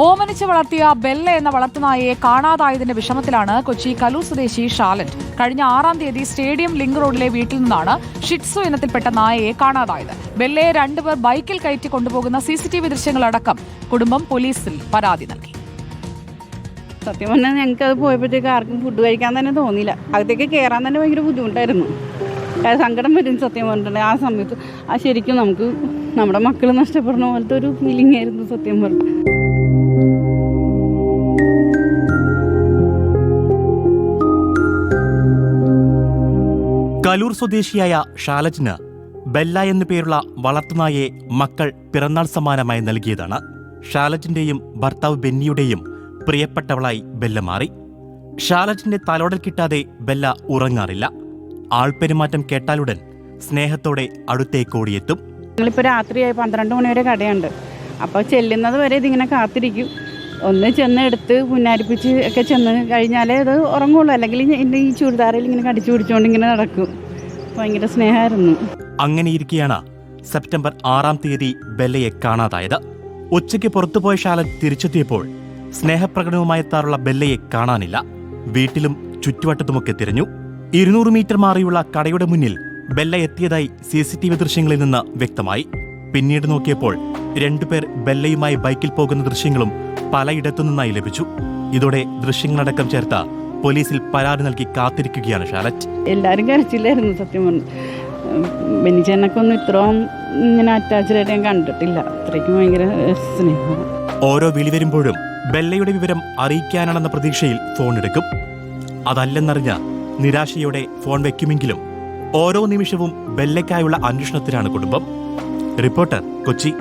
ഓമനിച്ച് വളർത്തിയ ബെല്ല എന്ന വളർത്തുനായയെ കാണാതായതിന്റെ വിഷമത്തിലാണ് കൊച്ചി കലൂർ സ്വദേശി ഷാലറ്റ് കഴിഞ്ഞ ആറാം തീയതി സ്റ്റേഡിയം ലിങ്ക് റോഡിലെ വീട്ടിൽ നിന്നാണ് ഷിറ്റ്സു ഇനത്തിൽപ്പെട്ട നായയെ കാണാതായത്. ബെല്ലയെ രണ്ടുപേർ ബൈക്കിൽ കയറ്റി കൊണ്ടുപോകുന്ന സി സി ടി വി ദൃശ്യങ്ങളടക്കം കുടുംബം പോലീസിൽ പരാതി നൽകി. സത്യം പറഞ്ഞാൽ ഞങ്ങൾക്ക് അത് പോയപ്പോഴത്തേക്ക് ആർക്കും ഫുഡ് കഴിക്കാൻ തന്നെ തോന്നിയില്ല. അകത്തേക്ക് കയറാൻ തന്നെ ഭയങ്കര ബുദ്ധിമുട്ടായിരുന്നു. സങ്കടം വരും സത്യം പറഞ്ഞിട്ടുണ്ടെങ്കിൽ ആ സമയത്ത്. ആ ശരിക്കും നമുക്ക് നമ്മുടെ മക്കൾ നഷ്ടപ്പെടുന്ന പോലത്തെ ഒരു ഫീലിംഗ് ആയിരുന്നു സത്യം പറഞ്ഞു. കലൂർ സ്വദേശിയായ ഷാലജിന് ബെല്ല എന്നു പേരുള്ള വളർത്തുനായെ മക്കൾ പിറന്നാൾ സമ്മാനമായി നൽകിയതാണ്. ഷാലജിന്റെയും ഭർത്താവ് ബെന്നിയുടെയും പ്രിയപ്പെട്ടവളായി ബെല്ല മാറി. ഷാലജിന്റെ തലോടൽ കിട്ടാതെ ബെല്ല ഉറങ്ങാറില്ല. ആൾപെരുമാറ്റം കേട്ടാലുടൻ സ്നേഹത്തോടെ അടുത്തേക്ക് ഓടിയെത്തും. ഞങ്ങളിപ്പോൾ രാത്രിയായി പന്ത്രണ്ട് മണിവരെ കടയുണ്ട്. അപ്പോൾ ചെല്ലുന്നത് വരെ ഇതിങ്ങനെ കാത്തിരിക്കും. ഒന്ന് ചെന്ന് എടുത്ത് പുന്നാരിപ്പിച്ച് ഒക്കെ ചെന്ന് കഴിഞ്ഞാലേ അത് ഉറങ്ങുള്ളൂ. അല്ലെങ്കിൽ എന്റെ ഈ ചുരിദാറിൽ ഇങ്ങനെ കടിച്ചു പിടിച്ചുകൊണ്ട് ഇങ്ങനെ നടക്കും. ഭയങ്കര സ്നേഹമായിരുന്നു അങ്ങനെയിരിക്കെയാണ് സെപ്റ്റംബർ ആറാം തീയതി ബെല്ലയെ കാണാതായത്. ഉച്ചയ്ക്ക് പുറത്തുപോയ ഷാലറ്റ് തിരിച്ചെത്തിയപ്പോൾ സ്നേഹപ്രകടനവുമായി എത്താറുള്ള ബെല്ലയെ കാണാനില്ല. വീട്ടിലും ചുറ്റുവട്ടത്തുമൊക്കെ തിരഞ്ഞു. ഇരുന്നൂറ് മീറ്റർ മാറിയുള്ള കടയുടെ മുന്നിൽ ബെല്ല എത്തിയതായി സി സി ടി വി ദൃശ്യങ്ങളിൽ നിന്ന് വ്യക്തമായി. പിന്നീട് നോക്കിയപ്പോൾ രണ്ടുപേർ ബെല്ലയുമായി ബൈക്കിൽ പോകുന്ന ദൃശ്യങ്ങളും പലയിടത്തു നിന്നായി ലഭിച്ചു. ഇതോടെ ദൃശ്യങ്ങളടക്കം ചേർത്ത പോലീസിൽ പരാതി നൽകി കാത്തിരിക്കുകയാണ് ഷാലറ്റ്. എല്ലാവരും കരച്ചില്ലായിരുന്നു സത്യം പറഞ്ഞു. ബെന്നിച്ചേനൊക്കെ ഒന്നും ഇത്രയും ഇങ്ങനെ അറ്റാച്ച്ഡായിട്ട് ഞാൻ കണ്ടിട്ടില്ല. അത്രയ്ക്കും ഭയങ്കര സ്നേഹം ഓരോ വിളി വരുമ്പോഴും ബെല്ലയുടെ വിവരം അറിയിക്കാനാണെന്ന പ്രതീക്ഷയിൽ ഫോൺ എടുക്കും. അതല്ലെന്നറിഞ്ഞ നിരാശയോടെ ഫോൺ വെക്കുമെങ്കിലും ഓരോ നിമിഷവും ബെല്ലയ്ക്കായുള്ള അന്വേഷണത്തിലാണ് കുടുംബം. റിപ്പോർട്ടർ കൊച്ചി.